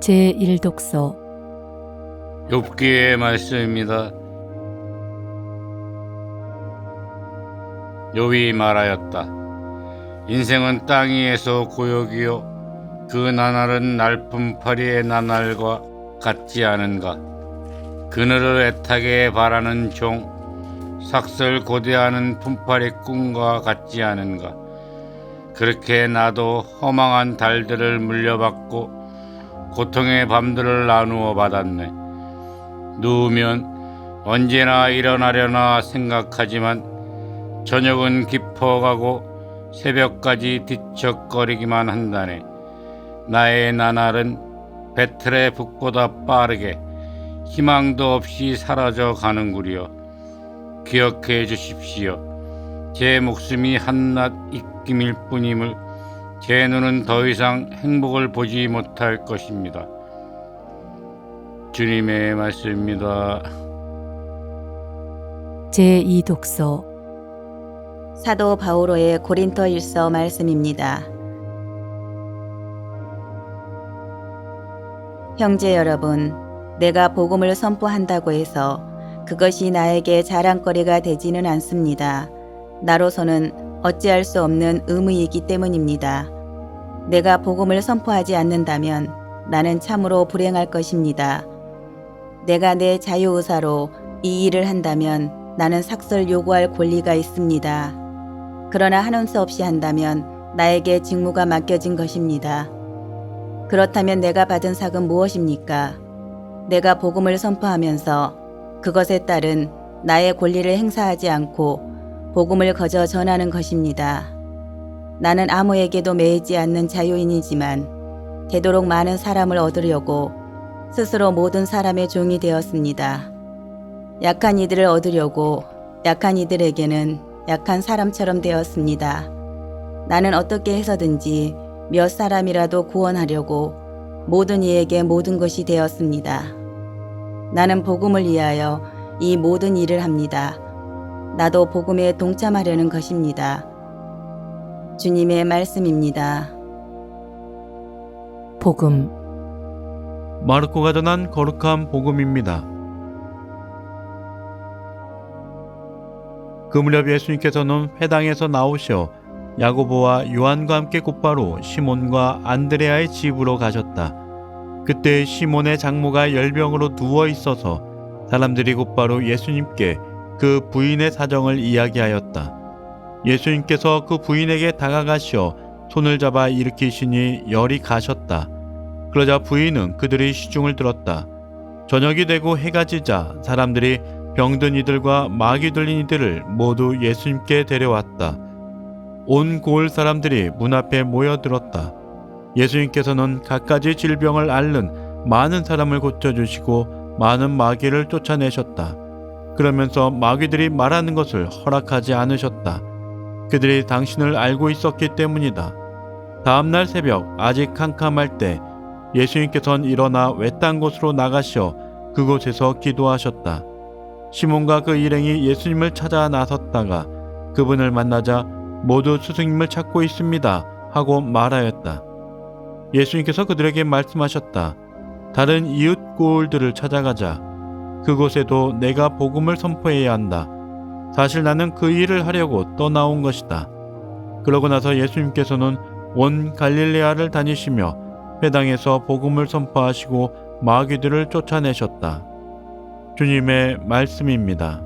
제1독서 욥기의 말씀입니다. 욥이 말하였다. 인생은 땅 위에서 고역이요 그 나날은 날품파리의 나날과 같지 않은가. 그늘을 애타게 바라는 종 삭설 고대하는 품파리 꿈과 같지 않은가. 그렇게 나도 허망한 달들을 물려받고 고통의 밤들을 나누어 받았네. 누우면 언제나 일어나려나 생각하지만 저녁은 깊어가고 새벽까지 뒤척거리기만 한다네. 나의 나날은 배틀의 북보다 빠르게 희망도 없이 사라져 가는구려. 기억해 주십시오. 제 목숨이 한낱 입김일 뿐임을 제 눈은 더 이상 행복을 보지 못할 것입니다. 주님의 말씀입니다. 제2독서 사도 바오로의 고린토 일서 말씀입니다. 형제 여러분, 내가 복음을 선포한다고 해서 그것이 나에게 자랑거리가 되지는 않습니다. 나로서는 어찌할 수 없는 의무이기 때문입니다. 내가 복음을 선포하지 않는다면 나는 참으로 불행할 것입니다. 내가 내 자유의사로 이 일을 한다면 나는 삭설 요구할 권리가 있습니다. 그러나 하는 수 없이 한다면 나에게 직무가 맡겨진 것입니다. 그렇다면 내가 받은 삭은 무엇입니까? 내가 복음을 선포하면서 그것에 따른 나의 권리를 행사하지 않고 복음을 거저 전하는 것입니다. 나는 아무에게도 매이지 않는 자유인이지만 되도록 많은 사람을 얻으려고 스스로 모든 사람의 종이 되었습니다. 약한 이들을 얻으려고 약한 이들에게는 약한 사람처럼 되었습니다. 나는 어떻게 해서든지 몇 사람이라도 구원하려고 모든 이에게 모든 것이 되었습니다. 나는 복음을 위하여 이 모든 일을 합니다. 나도 복음에 동참하려는 것입니다. 주님의 말씀입니다. 복음 마르코가 전한 거룩한 복음입니다. 그 무렵 예수님께서는 회당에서 나오셔 야고보와 요한과 함께 곧바로 시몬과 안드레아의 집으로 가셨다. 그때 시몬의 장모가 열병으로 누워 있어서 사람들이 곧바로 예수님께 그 부인의 사정을 이야기하였다. 예수님께서 그 부인에게 다가가시어 손을 잡아 일으키시니 열이 가셨다. 그러자 부인은 그들의 시중을 들었다. 저녁이 되고 해가 지자 사람들이 병든 이들과 마귀 들린 이들을 모두 예수님께 데려왔다. 온 고을 사람들이 문 앞에 모여들었다. 예수님께서는 갖가지 질병을 앓는 많은 사람을 고쳐주시고 많은 마귀를 쫓아내셨다. 그러면서 마귀들이 말하는 것을 허락하지 않으셨다. 그들이 당신을 알고 있었기 때문이다. 다음날 새벽 아직 캄캄할 때 예수님께서는 일어나 외딴 곳으로 나가셔 그곳에서 기도하셨다. 시몬과 그 일행이 예수님을 찾아 나섰다가 그분을 만나자 모두 스승님을 찾고 있습니다 하고 말하였다. 예수님께서 그들에게 말씀하셨다. 다른 이웃 고을들을 찾아가자. 그곳에도 내가 복음을 선포해야 한다. 사실 나는 그 일을 하려고 떠나온 것이다. 그러고 나서 예수님께서는 온 갈릴레아를 다니시며 회당에서 복음을 선포하시고 마귀들을 쫓아내셨다. 주님의 말씀입니다.